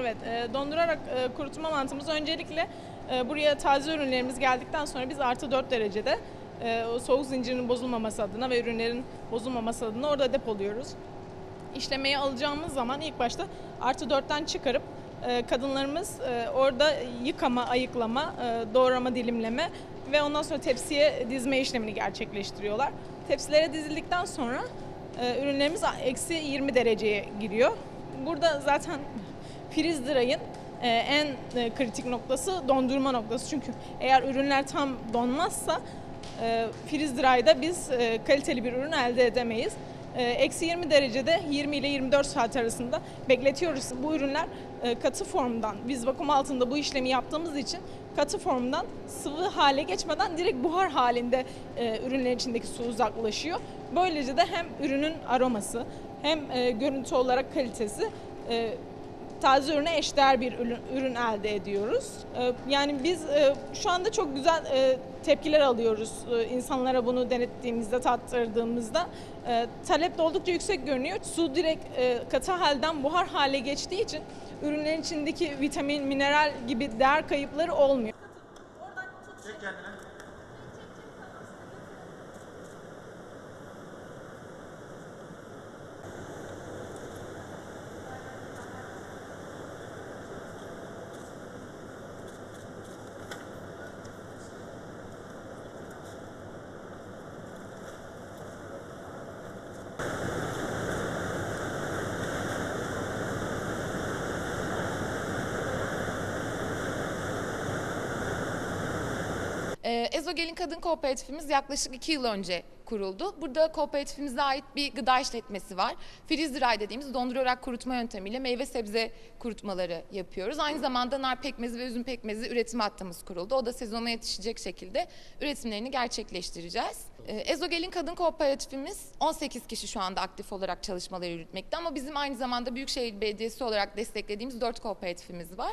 Evet, e, dondurarak e, kurutma mantığımız öncelikle e, buraya taze ürünlerimiz geldikten sonra biz artı 4 derecede e, o soğuk zincirinin bozulmaması adına ve ürünlerin bozulmaması adına orada depoluyoruz. İşlemeye alacağımız zaman ilk başta artı 4'ten çıkarıp e, kadınlarımız e, orada yıkama, ayıklama, e, doğrama, dilimleme ve ondan sonra tepsiye dizme işlemini gerçekleştiriyorlar. Tepsilere dizildikten sonra e, ürünlerimiz eksi 20 dereceye giriyor. Burada zaten freeze dry'ın e, en e, kritik noktası dondurma noktası. Çünkü eğer ürünler tam donmazsa e, freeze biz e, kaliteli bir ürün elde edemeyiz. Eksi 20 derecede 20 ile 24 saat arasında bekletiyoruz. Bu ürünler katı formdan, biz vakum altında bu işlemi yaptığımız için katı formdan sıvı hale geçmeden direkt buhar halinde e, ürünlerin içindeki su uzaklaşıyor. Böylece de hem ürünün aroması hem görüntü olarak kalitesi taze ürüne eşdeğer bir ürün, ürün elde ediyoruz. Ee, Yani biz e, şu anda çok güzel e, tepkiler alıyoruz e, insanlara bunu denettiğimizde, tattırdığımızda. E, Talep de oldukça yüksek görünüyor. Su direkt e, katı halden buhar hale geçtiği için ürünlerin içindeki vitamin, mineral gibi değer kayıpları olmuyor. Çek kendine. Ee, Ezogel'in kadın kooperatifimiz yaklaşık iki yıl önce kuruldu. Burada kooperatifimize ait bir gıda işletmesi var. Freeze dry dediğimiz dondurarak kurutma yöntemiyle meyve sebze kurutmaları yapıyoruz. Aynı zamanda nar pekmezi ve üzüm pekmezi üretim hattımız kuruldu. O da sezona yetişecek şekilde üretimlerini gerçekleştireceğiz. Ee, Ezogel'in kadın kooperatifimiz 18 kişi şu anda aktif olarak çalışmaları yürütmekte ama bizim aynı zamanda Büyükşehir Belediyesi olarak desteklediğimiz 4 kooperatifimiz var.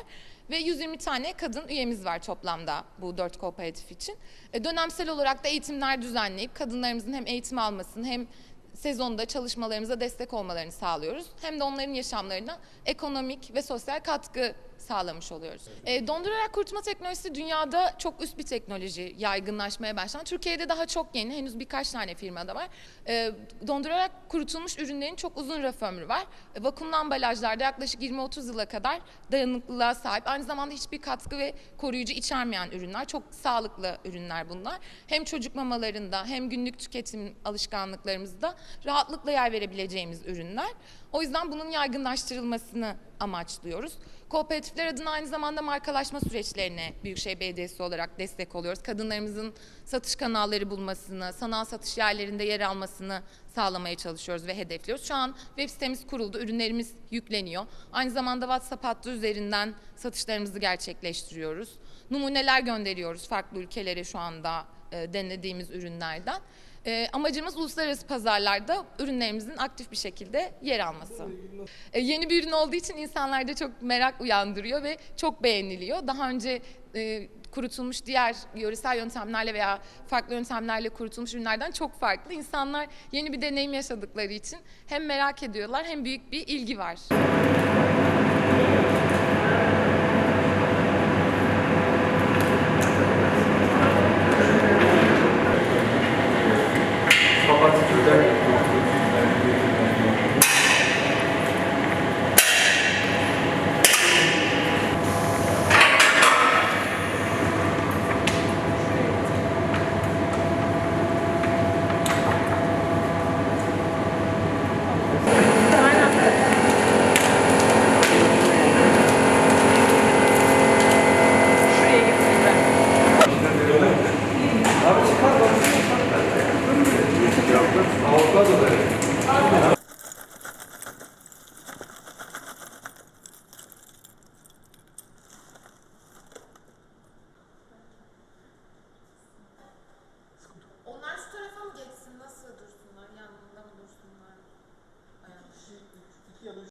Ve 120 tane kadın üyemiz var toplamda bu 4 kooperatif için. E, Dönemsel olarak da eğitimler düzenleyip kadınlarımızın hem eğitim almasını hem sezonda çalışmalarımıza destek olmalarını sağlıyoruz. Hem de onların yaşamlarına ekonomik ve sosyal katkı sağlamış oluyoruz. E, dondurarak kurutma teknolojisi dünyada çok üst bir teknoloji yaygınlaşmaya başlandı. Türkiye'de daha çok yeni, henüz birkaç tane firmada var. E, dondurarak kurutulmuş ürünlerin çok uzun raf ömrü var. E, vakumlu ambalajlarda yaklaşık 20-30 yıla kadar dayanıklılığa sahip. Aynı zamanda hiçbir katkı ve koruyucu içermeyen ürünler. Çok sağlıklı ürünler bunlar. Hem çocuk mamalarında hem günlük tüketim alışkanlıklarımızda rahatlıkla yer verebileceğimiz ürünler. O yüzden bunun yaygınlaştırılmasını amaçlıyoruz. Kooperatifler adına aynı zamanda markalaşma süreçlerine Büyükşehir Belediyesi olarak destek oluyoruz. Kadınlarımızın satış kanalları bulmasını, sanal satış yerlerinde yer almasını sağlamaya çalışıyoruz ve hedefliyoruz. Şu an web sitemiz kuruldu, ürünlerimiz yükleniyor. Aynı zamanda WhatsApp hattı üzerinden satışlarımızı gerçekleştiriyoruz. Numuneler gönderiyoruz farklı ülkelere şu anda e, denediğimiz ürünlerden. E, amacımız uluslararası pazarlarda ürünlerimizin aktif bir şekilde yer alması. E, yeni bir ürün olduğu için insanlarda çok merak uyandırıyor ve çok beğeniliyor. Daha önce e, kurutulmuş diğer yöresel yöntemlerle veya farklı yöntemlerle kurutulmuş ürünlerden çok farklı. İnsanlar yeni bir deneyim yaşadıkları için hem merak ediyorlar hem büyük bir ilgi var. 家